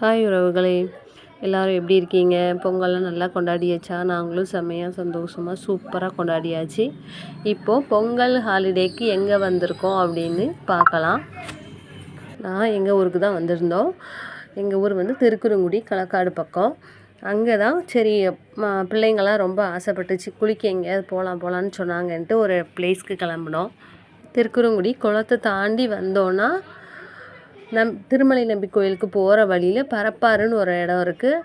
Hi உறவுகளே எல்லோரும் எப்படி இருக்கீங்க? பொங்கல்லாம் நல்லா கொண்டாடியாச்சா? நாங்களும் செம்மையாக சந்தோஷமாக சூப்பராக கொண்டாடியாச்சு. இப்போது பொங்கல் ஹாலிடேக்கு எங்கே வந்திருக்கோம் அப்படின்னு பார்க்கலாம். நான் எங்கள் ஊருக்கு தான் வந்திருந்தோம். எங்கள் ஊர் வந்து திருக்குறங்குடி களக்காடு பக்கம். அங்கே தான் சரி பிள்ளைங்கள்லாம் ரொம்ப ஆசைப்பட்டுச்சு குளிக்க எங்கேயாவது போகலாம் போகலான்னு சொன்னாங்கன்ட்டு ஒரு பிளேஸ்க்கு கிளம்புனோம். திருக்குறங்குடி குளத்தை தாண்டி வந்தோன்னா நம் திருமலை நம்பி கோயிலுக்கு போகிற வழியில் பரப்பாறுன்னு ஒரு இடம் இருக்குது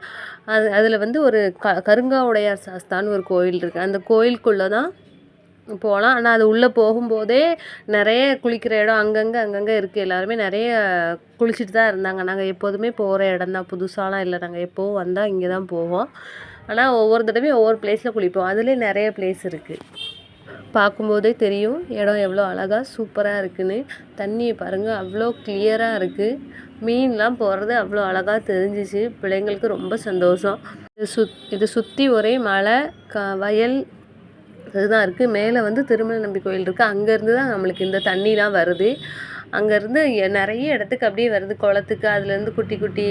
அது அதில் வந்து ஒரு க கருங்காவுடையார் சாஸ்தான்னு ஒரு கோயில் இருக்குது அந்த கோயிலுக்குள்ளே தான் போகலாம் ஆனால் அது உள்ளே போகும்போதே நிறைய குளிக்கிற இடம் அங்கங்கே அங்கங்கே இருக்குது எல்லாருமே நிறைய குளிச்சுட்டு தான் இருந்தாங்க. நாங்கள் எப்போதுமே போகிற இடம் தான். புதுசாலாம் இல்லை. நாங்கள் எப்போவும் வந்தால் இங்கே தான் போவோம். ஆனால் ஒவ்வொரு தடவையும் ஒவ்வொரு ப்ளேஸில் குளிப்போம். அதுலேயே நிறைய ப்ளேஸ் இருக்குது பார்க்கும்போதே தெரியும் இடம் எவ்வளோ அழகாக சூப்பராக இருக்குதுன்னு தண்ணியை பாருங்கள் அவ்வளோ கிளியராக இருக்குது மீன்லாம் போகிறது அவ்வளோ அழகாக தெரிஞ்சிச்சு. பிள்ளைங்களுக்கு ரொம்ப சந்தோஷம். இது சுத் இது சுற்றி ஒரே மலை க வயல் இதுதான் இருக்குது மேலே வந்து திருமண நம்பி கோயில் இருக்குது அங்கேருந்து தான் நம்மளுக்கு இந்த தண்ணிலாம் வருது. அங்கேருந்து நிறைய இடத்துக்கு அப்படியே வருது. குளத்துக்கு அதுலேருந்து குட்டி குட்டி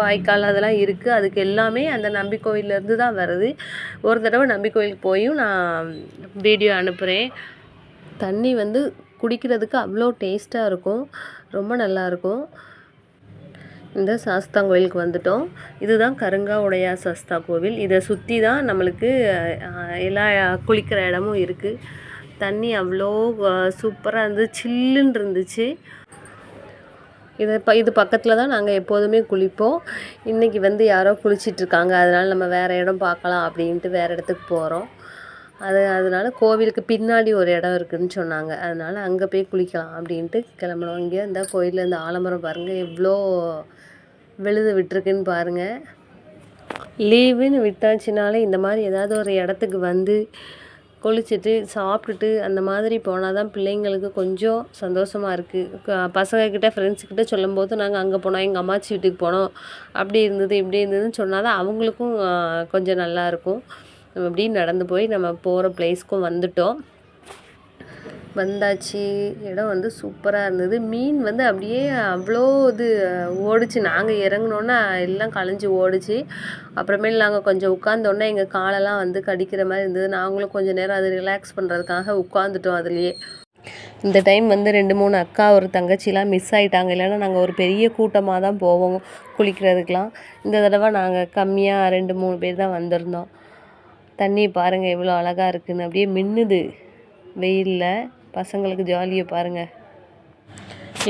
வாய்க்கால் அதெல்லாம் இருக்குது அதுக்கு எல்லாமே அந்த நம்பி கோயிலேருந்து தான் வருது. ஒரு தடவை நம்பி கோயிலுக்கு போயும் நான் வீடியோ அனுப்புகிறேன் தண்ணி வந்து குடிக்கிறதுக்கு அவ்வளோ டேஸ்ட்டாக இருக்கும். ரொம்ப நல்லாயிருக்கும் இந்த சாஸ்தா கோயிலுக்கு வந்துட்டோம். இதுதான் கருங்கா உடையா சாஸ்தா கோவில். இதை சுற்றி தான் நம்மளுக்கு எல்லா குளிக்கிற இடமும் இருக்குது தண்ணி அவ்வளோ சூப்பராக இருந்துச்சு சில்லுன்னு இருந்துச்சு. இது ப இது பக்கத்தில் தான் நாங்கள் எப்போதுமே குளிப்போம். இன்றைக்கி வந்து யாரோ குளிச்சிட்ருக்காங்க. அதனால் நம்ம வேறு இடம் பார்க்கலாம் அப்படின்ட்டு வேறு இடத்துக்கு போகிறோம் அது அதனால் கோவிலுக்கு பின்னாடி ஒரு இடம் இருக்குதுன்னு சொன்னாங்க. அதனால் அங்கே போய் குளிக்கலாம் அப்படின்ட்டு கிளம்புனோம். இங்கே இந்த கோயிலில் இந்த ஆலமரம் பாருங்கள் எவ்வளோ விழுது விட்டுருக்குன்னு பாருங்கள் லீவுன்னு விட்டாச்சுனாலே இந்த மாதிரி ஏதாவது ஒரு இடத்துக்கு வந்து குளிச்சுட்டு சாப்பிட்டுட்டு அந்த மாதிரி போனால் தான் பிள்ளைங்களுக்கு கொஞ்சம் சந்தோஷமாக இருக்குது பசங்கக்கிட்ட ஃப்ரெண்ட்ஸுக்கிட்ட சொல்லும்போது நாங்கள் அங்கே போனோம் எங்கள் அம்மாச்சி வீட்டுக்கு போனோம். அப்படி இருந்தது இப்படி இருந்ததுன்னு சொன்னால் தான் அவங்களுக்கும் கொஞ்சம் நல்லாயிருக்கும் நம்ம இப்படி நடந்து போய் நம்ம போகிற ப்ளேஸ்க்கும் வந்துட்டோம். வந்தாச்சு. இடம் வந்து சூப்பராக இருந்தது. மீன் வந்து அப்படியே அவ்வளோ இது ஓடுச்சு. நாங்கள் இறங்குனோன்னே எல்லாம் கலைஞ்சி ஓடுச்சு. அப்புறமேல் நாங்கள் கொஞ்சம் உட்காந்தோன்னே எங்கள் காலெல்லாம் வந்து கடிக்கிற மாதிரி இருந்தது. நாங்களும் கொஞ்சம் நேரம் அது ரிலாக்ஸ் பண்ணுறதுக்காக உட்காந்துட்டோம் அதுலேயே. இந்த டைம் வந்து ரெண்டு மூணு அக்கா ஒரு தங்கச்சிலாம் மிஸ் ஆகிட்டாங்க இல்லைன்னா நாங்கள் ஒரு பெரிய கூட்டமாக தான் போவோம் குளிக்கிறதுக்கெலாம் இந்த தடவை நாங்கள் கம்மியாக ரெண்டு மூணு பேர் தான் வந்திருந்தோம். தண்ணி பாருங்கள் எவ்வளோ அழகாக இருக்குதுன்னு அப்படியே மின்னுது. வெயிலில். பசங்களுக்கு ஜாலியை பாருங்கள்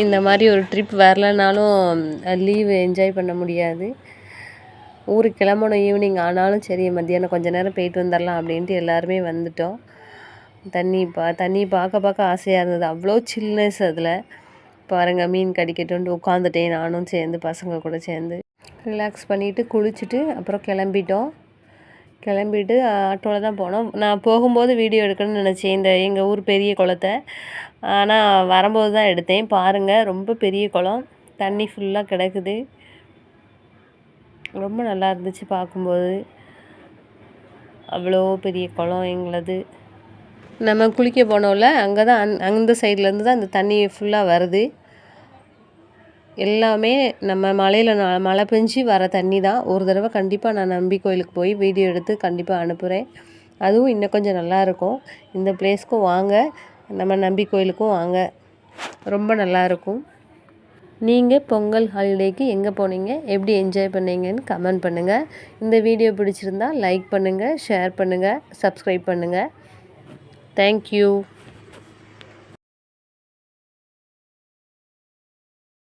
இந்த மாதிரி ஒரு ட்ரிப் வரலனாலும் லீவு என்ஜாய் பண்ண முடியாது. ஊருக்கு கிளம்பணும் ஈவினிங் ஆனாலும் சரி மத்தியானம் கொஞ்ச நேரம் போயிட்டு வந்துடலாம் அப்படின்ட்டு எல்லாருமே வந்துட்டோம். தண்ணி பா தண்ணி பார்க்க பார்க்க ஆசையாக இருந்தது. அவ்வளோ சில்னஸ் அதில். பாருங்கள் மீன் கடிக்கட்டும்ட்டு உட்காந்துட்டேன் நானும் சேர்ந்து பசங்க கூட சேர்ந்து. ரிலாக்ஸ் பண்ணிவிட்டு குளிச்சுட்டு அப்புறம் கிளம்பிட்டோம். கிளம்பிட்டு ஆட்டோவில் தான் போனோம். நான் போகும்போது வீடியோ எடுக்கணும்னு நினச்சேன் இந்த எங்கள் ஊர் பெரிய குளத்தை. ஆனால் வரும்போது தான் எடுத்தேன். பாருங்கள் ரொம்ப பெரிய குளம். தண்ணி ஃபுல்லாக கிடக்குது. ரொம்ப நல்லா இருந்துச்சு பார்க்கும்போது. அவ்வளோ பெரிய குளம் எங்களது. நம்ம குளிக்க போனோம்ல அங்கே தான் அந் அந்த சைட்லேருந்து தான் அந்த தண்ணி ஃபுல்லாக வருது. எல்லாமே நம்ம மலையில் நான் மழை பெஞ்சு வர தண்ணி தான். ஒரு தடவை கண்டிப்பாக நான் நம்பி கோயிலுக்கு போய் வீடியோ எடுத்து கண்டிப்பாக அனுப்புகிறேன் அதுவும் இன்னும் கொஞ்சம் நல்லாயிருக்கும் இந்த பிளேஸ்க்கும் வாங்க. நம்ம நம்பி கோயிலுக்கும் வாங்க. ரொம்ப நல்லாயிருக்கும் நீங்கள் பொங்கல் ஹாலிடேக்கு எங்கே போனீங்க? எப்படி என்ஜாய் பண்ணீங்கன்னு கமெண்ட் பண்ணுங்கள் இந்த வீடியோ பிடிச்சிருந்தா லைக் பண்ணுங்கள் ஷேர் பண்ணுங்கள் சப்ஸ்கிரைப் பண்ணுங்கள் தேங்க்யூ